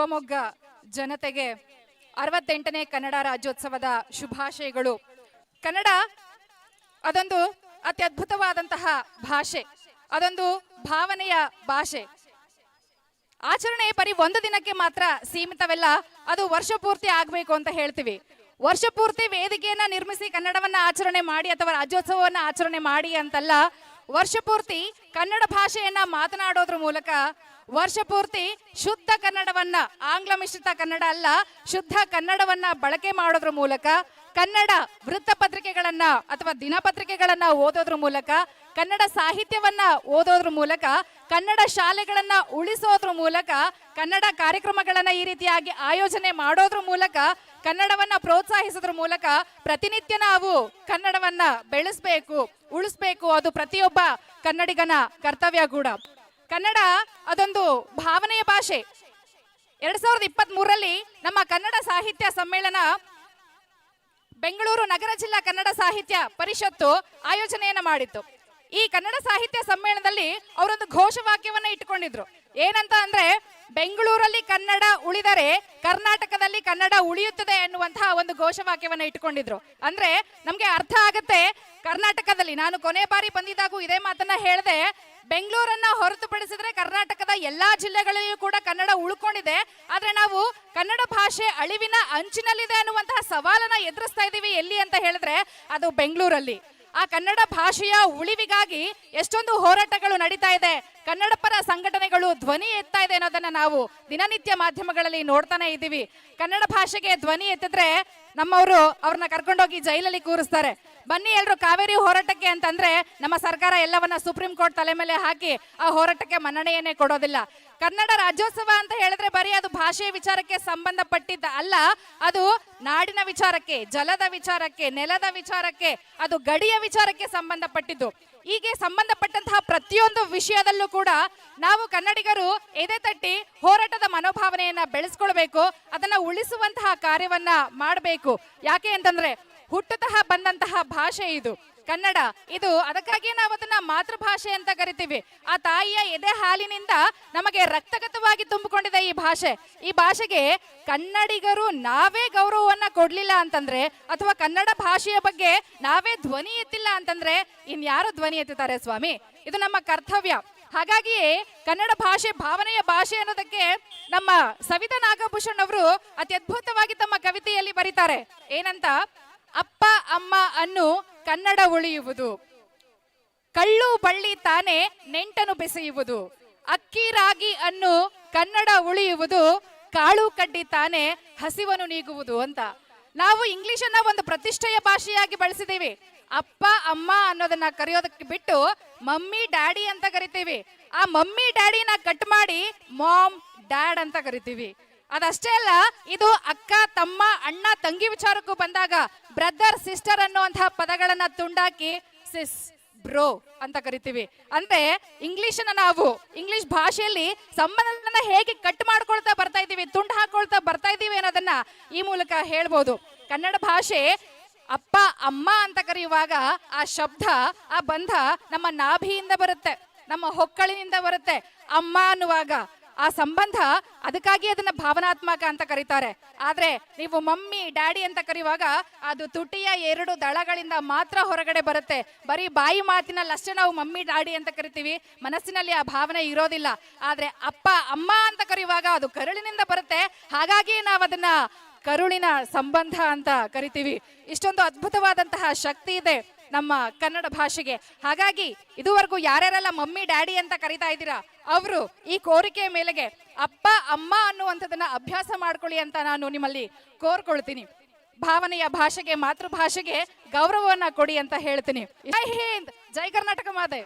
ಶಿವಮೊಗ್ಗ ಜನತೆಗೆ ಅರವತ್ತೆಂಟನೇ ಕನ್ನಡ ರಾಜ್ಯೋತ್ಸವದ ಶುಭಾಶಯಗಳು. ಕನ್ನಡ ಅದೊಂದು ಅತ್ಯದ್ಭುತವಾದಂತಹ ಭಾಷೆ, ಅದೊಂದು ಭಾವನೆಯ ಭಾಷೆ. ಆಚರಣೆ ಬರೀ ಒಂದು ದಿನಕ್ಕೆ ಮಾತ್ರ ಸೀಮಿತವೆಲ್ಲ, ಅದು ವರ್ಷ ಪೂರ್ತಿ ಆಗ್ಬೇಕು ಅಂತ ಹೇಳ್ತೀವಿ. ವರ್ಷ ಪೂರ್ತಿ ವೇದಿಕೆಯನ್ನ ನಿರ್ಮಿಸಿ ಕನ್ನಡವನ್ನ ಆಚರಣೆ ಮಾಡಿ ಅಥವಾ ರಾಜ್ಯೋತ್ಸವವನ್ನ ಆಚರಣೆ ಮಾಡಿ ಅಂತಲ್ಲ, ವರ್ಷ ಪೂರ್ತಿ ಕನ್ನಡ ಭಾಷೆಯನ್ನ ಮಾತನಾಡೋದ್ರ ಮೂಲಕ ವರ್ಷ ಪೂರ್ತಿ ಶುದ್ಧ ಕನ್ನಡವನ್ನ, ಆಂಗ್ಲ ಮಿಶ್ರಿತ ಕನ್ನಡ ಅಲ್ಲ, ಶುದ್ಧ ಕನ್ನಡವನ್ನ ಬಳಕೆ ಮಾಡೋದ್ರ ಮೂಲಕ, ಕನ್ನಡ ವೃತ್ತಪತ್ರಿಕೆಗಳನ್ನ ಅಥವಾ ದಿನಪತ್ರಿಕೆಗಳನ್ನ ಓದೋದ್ರ ಮೂಲಕ, ಕನ್ನಡ ಸಾಹಿತ್ಯವನ್ನ ಓದೋದ್ರ ಮೂಲಕ, ಕನ್ನಡ ಶಾಲೆಗಳನ್ನ ಉಳಿಸೋದ್ರ ಮೂಲಕ, ಕನ್ನಡ ಕಾರ್ಯಕ್ರಮಗಳನ್ನ ಈ ರೀತಿಯಾಗಿ ಆಯೋಜನೆ ಮಾಡೋದ್ರ ಮೂಲಕ, ಕನ್ನಡವನ್ನ ಪ್ರೋತ್ಸಾಹಿಸೋದ್ರ ಮೂಲಕ ಪ್ರತಿನಿತ್ಯ ನಾವು ಕನ್ನಡವನ್ನ ಬೆಳೆಸಬೇಕು, ಉಳಿಸ್ಬೇಕು. ಅದು ಪ್ರತಿಯೊಬ್ಬ ಕನ್ನಡಿಗನ ಕರ್ತವ್ಯ ಕೂಡ. ಕನ್ನಡ ಅದೊಂದು ಭಾವನೆಯ ಭಾಷೆ. ಎರಡ್ ಸಾವಿರದ ಇಪ್ಪತ್ತ್ ಮೂರರಲ್ಲಿ ನಮ್ಮ ಕನ್ನಡ ಸಾಹಿತ್ಯ ಸಮ್ಮೇಳನ ಬೆಂಗಳೂರು ನಗರ ಜಿಲ್ಲಾ ಕನ್ನಡ ಸಾಹಿತ್ಯ ಪರಿಷತ್ತು ಆಯೋಜನೆಯನ್ನ ಮಾಡಿತ್ತು. ಈ ಕನ್ನಡ ಸಾಹಿತ್ಯ ಸಮ್ಮೇಳನದಲ್ಲಿ ಅವರೊಂದು ಘೋಷವಾಕ್ಯವನ್ನ ಇಟ್ಟುಕೊಂಡಿದ್ರು. ಏನಂತ ಅಂದ್ರೆ ಬೆಂಗಳೂರಲ್ಲಿ ಕನ್ನಡ ಉಳಿದರೆ ಕರ್ನಾಟಕದಲ್ಲಿ ಕನ್ನಡ ಉಳಿಯುತ್ತದೆ ಎನ್ನುವಂತಹ ಒಂದು ಘೋಷವಾಕ್ಯವನ್ನು ಇಟ್ಟುಕೊಂಡಿದ್ರು. ಅಂದ್ರೆ ನಮ್ಗೆ ಅರ್ಥ ಆಗುತ್ತೆ, ಕರ್ನಾಟಕದಲ್ಲಿ ನಾನು ಕೊನೆ ಬಾರಿ ಬಂದಿದ್ದಾಗೂ ಇದೇ ಮಾತನ್ನ ಹೇಳಿದೆ, ಬೆಂಗಳೂರನ್ನ ಹೊರತುಪಡಿಸಿದ್ರೆ ಕರ್ನಾಟಕದ ಎಲ್ಲಾ ಜಿಲ್ಲೆಗಳಲ್ಲಿಯೂ ಕೂಡ ಕನ್ನಡ ಉಳ್ಕೊಂಡಿದೆ, ಆದ್ರೆ ನಾವು ಕನ್ನಡ ಭಾಷೆ ಅಳಿವಿನ ಅಂಚಿನಲ್ಲಿದೆ ಅನ್ನುವಂತಹ ಸವಾಲನ್ನ ಎದುರಿಸ್ತಾ ಇದ್ದೀವಿ ಎಲ್ಲಿ ಅಂತ ಹೇಳಿದ್ರೆ ಅದು ಬೆಂಗಳೂರಲ್ಲಿ. ಆ ಕನ್ನಡ ಭಾಷೆಯ ಉಳಿವಿಗಾಗಿ ಎಷ್ಟೊಂದು ಹೋರಾಟಗಳು ನಡೀತಾ ಇದೆ. ಧ್ವನಿ ಎತ್ತಾ ಇದೆ ಅನ್ನೋದನ್ನ ನಾವು ದಿನನಿತ್ಯ ಮಾಧ್ಯಮಗಳಲ್ಲಿ ನೋಡ್ತಾನೆ ಇದ್ದೀವಿ. ಕನ್ನಡ ಭಾಷೆಗೆ ಧ್ವನಿ ಎತ್ತಿದ್ರೆ ನಮ್ಮವರು ಅವ್ರನ್ನ ಕರ್ಕೊಂಡೋಗಿ ಜೈಲಲ್ಲಿ ಕೂರಿಸ್ತಾರೆ. ಬನ್ನಿ ಎಲ್ರು ಕಾವೇರಿ ಹೋರಾಟಕ್ಕೆ ಅಂತಂದ್ರೆ ನಮ್ಮ ಸರ್ಕಾರ ಎಲ್ಲವನ್ನ ಸುಪ್ರೀಂ ಕೋರ್ಟ್ ತಲೆ ಮೇಲೆ ಹಾಕಿ ಆ ಹೋರಾಟಕ್ಕೆ ಮನ್ನಣೆಯನ್ನೇ ಕೊಡೋದಿಲ್ಲ. ಕನ್ನಡ ರಾಜ್ಯೋತ್ಸವ ಅಂತ ಹೇಳಿದ್ರೆ ಬರೀ ಅದು ಭಾಷೆಯ ವಿಚಾರಕ್ಕೆ ಸಂಬಂಧಪಟ್ಟಿದ್ದ ಅಲ್ಲ, ಅದು ನಾಡಿನ ವಿಚಾರಕ್ಕೆ, ಜಲದ ವಿಚಾರಕ್ಕೆ, ನೆಲದ ವಿಚಾರಕ್ಕೆ, ಅದು ಗಡಿಯ ವಿಚಾರಕ್ಕೆ ಸಂಬಂಧಪಟ್ಟಿದ್ದು. ಹೀಗೆ ಸಂಬಂಧಪಟ್ಟಂತಹ ಪ್ರತಿಯೊಂದು ವಿಷಯದಲ್ಲೂ ಕೂಡ ನಾವು ಕನ್ನಡಿಗರು ಎದೆ ತಟ್ಟಿ ಹೋರಾಟದ ಮನೋಭಾವನೆಯನ್ನ ಬೆಳೆಸ್ಕೊಳ್ಬೇಕು, ಅದನ್ನ ಉಳಿಸುವಂತಹ ಕಾರ್ಯವನ್ನ ಮಾಡಬೇಕು. ಯಾಕೆ ಅಂತಂದ್ರೆ ಹುಟ್ಟುತಹ ಬಂದಂತಹ ಭಾಷೆ ಇದು. ಕನ್ನಡ, ಇದು ಅದಕ್ಕಾಗಿಯೇ ನಾವು ಅದನ್ನ ಮಾತೃಭಾಷೆ ಅಂತ ಕರಿತೀವಿ. ಆ ತಾಯಿಯ ಎದೆ ಹಾಲಿನಿಂದ ನಮಗೆ ರಕ್ತಗತವಾಗಿ ತುಂಬಿಕೊಂಡಿದೆ ಈ ಭಾಷೆ. ಈ ಭಾಷೆಗೆ ಕನ್ನಡಿಗರು ನಾವೇ ಗೌರವವನ್ನ ಕೊಡ್ಲಿಲ್ಲ ಅಂತಂದ್ರೆ ಅಥವಾ ಕನ್ನಡ ಭಾಷೆಯ ಬಗ್ಗೆ ನಾವೇ ಧ್ವನಿ ಎತ್ತಿಲ್ಲ ಅಂತಂದ್ರೆ ಇನ್ಯಾರು ಧ್ವನಿ ಎತ್ತುತ್ತಾರೆ ಸ್ವಾಮಿ? ಇದು ನಮ್ಮ ಕರ್ತವ್ಯ. ಹಾಗಾಗಿಯೇ ಕನ್ನಡ ಭಾಷೆ ಭಾವನೆಯ ಭಾಷೆ ಅನ್ನೋದಕ್ಕೆ ನಮ್ಮ ಸವಿತಾ ನಾಗಭೂಷಣ್ ಅವರು ಅತ್ಯದ್ಭುತವಾಗಿ ತಮ್ಮ ಕವಿತೆಯಲ್ಲಿ ಬರೀತಾರೆ. ಏನಂತ? ಅಪ್ಪ, ಅಮ್ಮ ಅನ್ನು ಕನ್ನಡ ಉಳಿಯುವುದು. ಕಳ್ಳು ಬಳ್ಳಿ ತಾನೆ ನೆಂಟನು ಬೆಸೆಯುವುದು. ಅಕ್ಕಿ ರಾಗಿ ಅನ್ನು ಕನ್ನಡ ಉಳಿಯುವುದು, ಕಾಳು ಕಡ್ಡಿ ತಾನೆ ಹಸಿವನು ನೀಗುವುದು ಅಂತ. ನಾವು ಇಂಗ್ಲಿಷ್ ಅನ್ನ ಒಂದು ಪ್ರತಿಷ್ಠೆಯ ಭಾಷೆಯಾಗಿ ಬಳಸಿದ್ದೀವಿ ಅಪ್ಪ, ಅಮ್ಮ ಅನ್ನೋದನ್ನ ಕರೆಯೋದಕ್ಕೆ ಬಿಟ್ಟು ಮಮ್ಮಿ, ಡ್ಯಾಡಿ ಅಂತ ಕರಿತೀವಿ. ಆ ಮಮ್ಮಿ, ಡ್ಯಾಡಿನ ಕಟ್ ಮಾಡಿ ಮಾಮ್, ಡ್ಯಾಡ್ ಅಂತ ಕರಿತೀವಿ. ಅದಷ್ಟೇ ಅಲ್ಲ, ಇದು ಅಕ್ಕ, ತಮ್ಮ, ಅಣ್ಣ, ತಂಗಿ ವಿಚಾರಕ್ಕೂ ಬಂದಾಗ ಬ್ರದರ್ ಸಿಸ್ಟರ್ ಅನ್ನುವಂತಹ ಪದಗಳನ್ನ ತುಂಡಾಕಿ ಸಿಸ್ ಬ್ರೋ ಅಂತ ಕರಿತೀವಿ. ಅಂದ್ರೆ ಇಂಗ್ಲಿಷ್ ನಾವು, ಇಂಗ್ಲಿಷ್ ಭಾಷೆಯಲ್ಲಿ ಸಂಬಂಧನ ಹೇಗೆ ಕಟ್ ಮಾಡ್ಕೊಳ್ತಾ ಬರ್ತಾ ಇದೀವಿ ತುಂಡು ಹಾಕೊಳ್ತಾ ಬರ್ತಾ ಇದೀವಿ ಅನ್ನೋದನ್ನ ಈ ಮೂಲಕ ಹೇಳ್ಬೋದು. ಕನ್ನಡ ಭಾಷೆ ಅಪ್ಪ, ಅಮ್ಮ ಅಂತ ಕರೆಯುವಾಗ ಆ ಶಬ್ದ, ಆ ಬಂಧ ನಮ್ಮ ನಾಭಿಯಿಂದ ಬರುತ್ತೆ, ನಮ್ಮ ಹೊಕ್ಕಳಿನಿಂದ ಬರುತ್ತೆ. ಅಮ್ಮ ಅನ್ನುವಾಗ ಆ ಸಂಬಂಧ ಅದಕ್ಕಾಗಿ ಅದನ್ನ ಭಾವನಾತ್ಮಕ ಅಂತ ಕರೀತಾರೆ. ಆದ್ರೆ ನೀವು ಮಮ್ಮಿ, ಡ್ಯಾಡಿ ಅಂತ ಕರೆಯುವಾಗ ಅದು ತುಟಿಯ ಎರಡು ದಳಗಳಿಂದ ಮಾತ್ರ ಹೊರಗಡೆ ಬರುತ್ತೆ. ಬರೀ ಬಾಯಿ ಮಾತಿನ ಅಷ್ಟೇ ನಾವು ಮಮ್ಮಿ, ಡ್ಯಾಡಿ ಅಂತ ಕರಿತೀವಿ. ಮನಸ್ಸಿನಲ್ಲಿ ಆ ಭಾವನೆ ಇರೋದಿಲ್ಲ. ಆದ್ರೆ ಅಪ್ಪ, ಅಮ್ಮ ಅಂತ ಕರೆಯುವಾಗ ಅದು ಕರುಳಿನಿಂದ ಬರುತ್ತೆ. ಹಾಗಾಗಿ ನಾವು ಅದನ್ನ ಕರುಳಿನ ಸಂಬಂಧ ಅಂತ ಕರಿತೀವಿ. ಇಷ್ಟೊಂದು ಅದ್ಭುತವಾದಂತಹ ಶಕ್ತಿ ಇದೆ. ನಮ್ಮ ಕನ್ನಡ ಭಾಷೆಗೆ. ಹಾಗಾಗಿ ಇದುವರೆಗೂ ಯಾರ್ಯಾರೆಲ್ಲ ಮಮ್ಮಿ, ಡ್ಯಾಡಿ ಅಂತ ಕರಿತಾ ಇದ್ದೀರಾ, ಅವರು ಈ ಕೋರಿಕೆಯ ಮೇಲೆಗೆ ಅಪ್ಪ, ಅಮ್ಮ ಅನ್ನುವಂಥದ್ದನ್ನ ಅಭ್ಯಾಸ ಮಾಡ್ಕೊಳ್ಳಿ ಅಂತ ನಾನು ನಿಮ್ಮಲ್ಲಿ ಕೋರ್ಕೊಳ್ತೀನಿ. ಭಾವನೆಯ ಭಾಷೆಗೆ, ಮಾತೃಭಾಷೆಗೆ ಗೌರವವನ್ನ ಕೊಡಿ ಅಂತ ಹೇಳ್ತೀನಿ. ಜೈ ಹಿಂದ್, ಜೈ ಕರ್ನಾಟಕ ಮಾತೆ.